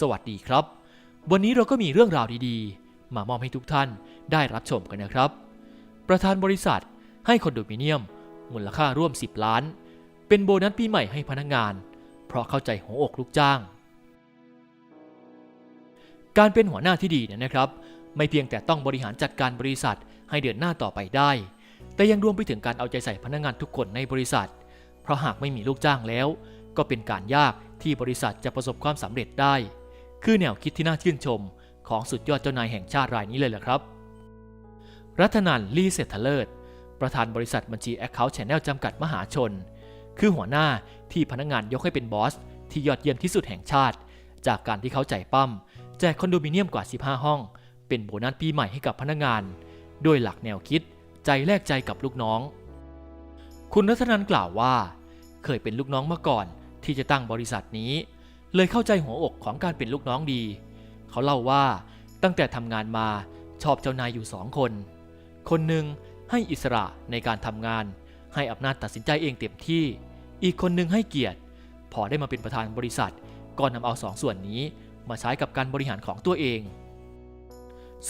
สวัสดีครับ วันนี้เราก็มีเรื่องราวดีๆ มามอบให้ทุกท่านได้รับชมกันนะครับ ประธานบริษัทให้คอนโดมิเนียม มูลค่าร่วม 10 ล้าน เป็นโบนัสปีใหม่ให้พนักงาน เพราะเข้าใจหัวอกลูกจ้าง การเป็นหัวหน้าที่ดีเนี่ยนะครับ ไม่เพียงแต่ต้องบริหารจัดการบริษัทให้เดินหน้าต่อไปได้ แต่ยังรวมไปถึงการเอาใจใส่พนักงานทุกคนในบริษัท เพราะหากไม่มีลูกจ้างแล้ว ก็เป็นการยากที่บริษัทจะประสบความสำเร็จได้ คือแนวคิดที่น่าชื่นชม ของสุดยอดเจ้านายแห่งชาติรายนี้เลยแหละครับ รัตนันลีเซตเทเลิศ ประธานบริษัทบัญชี Account Channel จำกัดมหาชน คือหัวหน้าที่พนักงานยกให้เป็นบอส ที่ยอดเยี่ยมที่สุดแห่งชาติ จากการที่เขาใจปั้มแจกคอนโดมิเนียมกว่า 15 ห้อง เป็นโบนัสปีใหม่ให้กับพนักงาน โดยหลักแนวคิด ใจแลกใจกับลูกน้อง คุณรัตนันกล่าวว่า เคยเป็นลูกน้องมาก่อนที่จะตั้งบริษัทนี้ เลยเข้าใจหัวอกของการเป็นลูกน้องดี เขาเล่าว่าตั้งแต่ทำงานมาชอบเจ้านายอยู่สองคน คนหนึ่งให้อิสระในการทำงาน ให้อำนาจตัดสินใจเองเต็มที่ อีกคนหนึ่งให้เกียรติ พอได้มาเป็นประธานบริษัท ก็นำเอาสองส่วนนี้มาใช้กับการบริหารของตัวเอง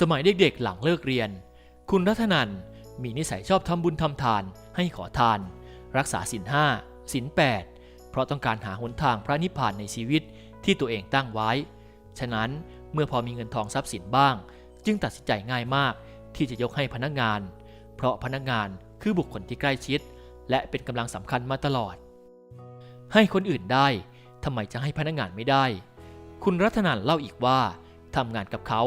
สมัยเด็กๆหลังเลิกเรียน คุณรัตนันมีนิสัยชอบทำบุญทำทาน ให้ขอทาน รักษาศีลห้าศีลแปด เพราะต้องการหาหนทางพระนิพพานในชีวิตที่ตัวเองตั้งไว้ ฉะนั้นเมื่อพอมีเงินทองทรัพย์สินบ้าง จึงตัดสินใจง่ายมากที่จะยกให้พนักงาน เพราะพนักงานคือบุคคลที่ใกล้ชิด และเป็นกำลังสำคัญมาตลอด ให้คนอื่นได้ทำไมจะให้พนักงานไม่ได้ คุณรัตนันเล่าอีกว่าทำงานกับเขา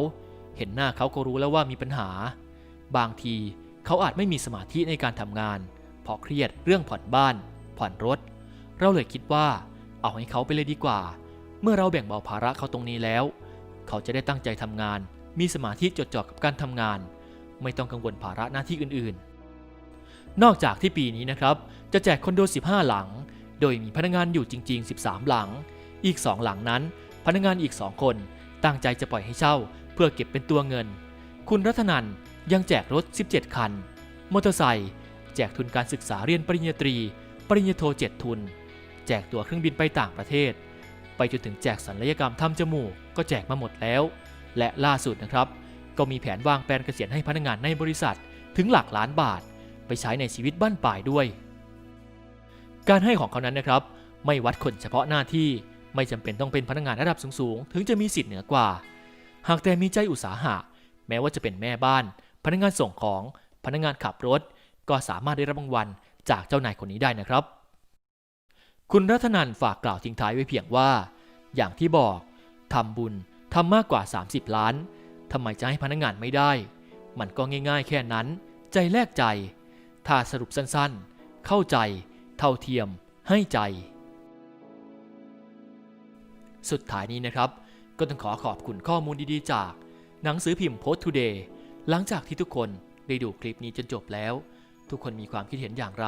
เห็นหน้าเขาก็รู้แล้วว่ามีปัญหา บางทีเขาอาจไม่มีสมาธิในการทำงานเพราะเครียดเรื่องผ่อนบ้าน ผ่อนรถ เราเลยคิดว่า เอาให้เขาไปเลยดีกว่า เมื่อเราแบ่งเบาภาระเขาตรงนี้แล้ว เขาจะได้ตั้งใจทำงาน มีสมาธิจดจ่อกับการทำงาน ไม่ต้องกังวลภาระหน้าที่อื่นๆ นอกจากที่ปีนี้นะครับ จะแจกคอนโด 15 หลัง โดยมีพนักงานอยู่จริง ๆ 13 หลัง อีก 2 หลังนั้น พนักงานอีก 2 คน ตั้งใจจะปล่อยให้เช่า เพื่อเก็บเป็นตัวเงิน คุณรัตนันยังแจกรถ 17 คัน มอเตอร์ไซค์ แจกทุนการศึกษาเรียนปริญญาตรี ปริญญาโท 7 ทุน แจกตั๋วเครื่องบินไปต่างประเทศ ไปจนถึงแจกศัลยกรรมทำจมูกก็แจกมาหมดแล้ว และล่าสุดนะครับ ก็มีแผนวางแผนเกษียณให้พนักงานในบริษัทถึงหลักล้านบาท ไปใช้ในชีวิตบ้านปลายด้วย การให้ของเขานั้นนะครับ ไม่วัดคนเฉพาะหน้าที่ไม่จำเป็นต้องเป็นพนักงานระดับสูงๆ ถึงจะมีสิทธิ์เหนือกว่า หากแต่มีใจอุตสาหะ แม้ว่าจะเป็นแม่บ้าน พนักงานส่งของ พนักงานขับรถ ก็สามารถได้รับรางวัลจากเจ้านายคนนี้ได้นะครับ คุณรัตนันฝากกล่าวทิ้งท้ายไว้เพียงว่า อย่างที่บอกทำบุญทำมากกว่า 30 ล้านทำไมจะให้พนักงานไม่ได้ มันก็ง่าย ๆ แค่นั้น ใจแลกใจ ถ้าสรุปสั้นๆ เข้าใจ เท่าเทียม ให้ใจ สุดท้ายนี้นะครับ ก็ต้องขอขอบคุณข้อมูลดีๆ จาก หนังสือพิมพ์ Post Today หลังจากที่ทุกคนได้ดูคลิปนี้จนจบแล้ว ทุกคนมีความคิดเห็นอย่างไร